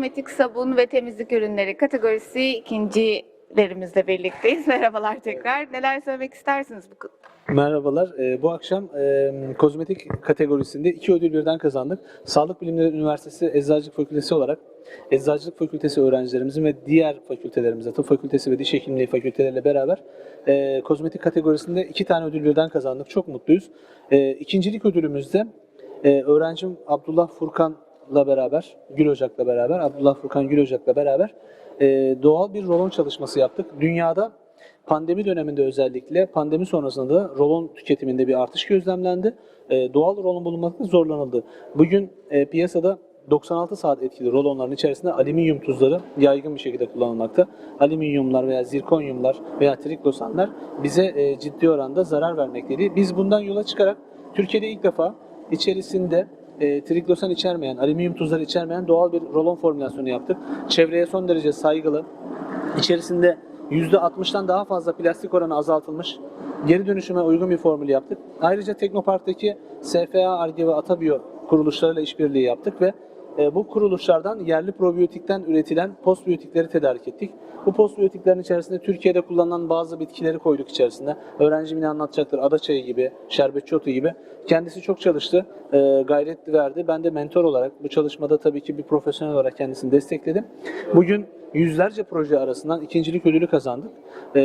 kozmetik, sabun ve temizlik ürünleri kategorisi ikincilerimizle birlikteyiz. Merhabalar tekrar. Neler söylemek istersiniz bu Merhabalar. Ee, bu akşam e, kozmetik kategorisinde iki ödül birden kazandık. Sağlık Bilimleri Üniversitesi Eczacılık Fakültesi olarak Eczacılık Fakültesi öğrencilerimizin ve diğer fakültelerimizle, Tıp Fakültesi ve Diş Hekimliği fakülteleriyle beraber e, kozmetik kategorisinde iki tane ödül birden kazandık. Çok mutluyuz. E, ikincilik ödülümüzde e, öğrencim Abdullah Furkan'la beraber, Gül Ocak'la beraber, Abdullah Furkan Gül Ocak'la beraber e, doğal bir rolon çalışması yaptık. Dünyada Pandemi döneminde özellikle pandemi sonrasında da rolon tüketiminde bir artış gözlemlendi. Ee, doğal rolon bulunmakta zorlanıldı. Bugün e, piyasada 96 saat etkili rolonların içerisinde alüminyum tuzları yaygın bir şekilde kullanılmakta. Alüminyumlar veya zirkonyumlar veya triklosanlar bize e, ciddi oranda zarar vermekteydi. Biz bundan yola çıkarak Türkiye'de ilk defa içerisinde e, triklosan içermeyen, alüminyum tuzları içermeyen doğal bir rolon formülasyonu yaptık. Çevreye son derece saygılı, İçerisinde %60'tan daha fazla plastik oranı azaltılmış, geri dönüşüme uygun bir formül yaptık. Ayrıca Teknopark'taki SFA, ARGE ve Atabiyo kuruluşlarıyla işbirliği yaptık ve e, bu kuruluşlardan yerli probiyotikten üretilen postbiyotikleri tedarik ettik. Bu postbiyotiklerin içerisinde Türkiye'de kullanılan bazı bitkileri koyduk içerisinde. Öğrencim yine anlatacaktır. Ada çayı gibi, şerbetçi otu gibi. Kendisi çok çalıştı, e, gayret verdi. Ben de mentor olarak bu çalışmada tabii ki bir profesyonel olarak kendisini destekledim. Bugün yüzlerce proje arasından ikincilik ödülü kazandık. E,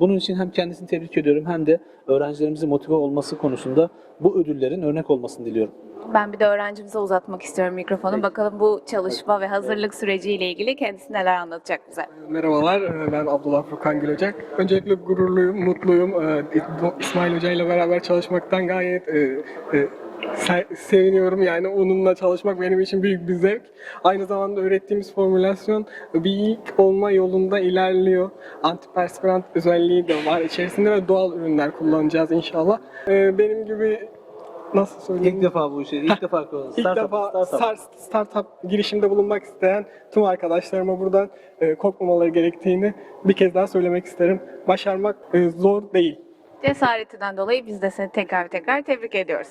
bunun için hem kendisini tebrik ediyorum hem de öğrencilerimizin motive olması konusunda bu ödüllerin örnek olmasını diliyorum. Ben bir de öğrencimize uzatmak istiyorum mikrofonu. Bakalım bu çalışma ve hazırlık süreciyle ilgili kendisi neler anlatacak bize. Merhabalar, e, ben Abdullah Furkan Gülocak. Öncelikle gururluyum, mutluyum. E, İsmail Hoca ile beraber çalışmaktan gayet e, se- seviniyorum. Yani onunla çalışmak benim için büyük bir zevk. Aynı zamanda ürettiğimiz formülasyon bir ilk olma yolunda ilerliyor. Antiperspirant özelliği de var içerisinde ve doğal ürünler kullanacağız inşallah. Benim gibi nasıl söyleyeyim? İlk defa bu işi, ilk defa İlk defa startup. startup girişimde bulunmak isteyen tüm arkadaşlarıma buradan e, korkmamaları gerektiğini bir kez daha söylemek isterim. Başarmak e, zor değil. Cesaretinden dolayı biz de seni tekrar tekrar tebrik ediyoruz.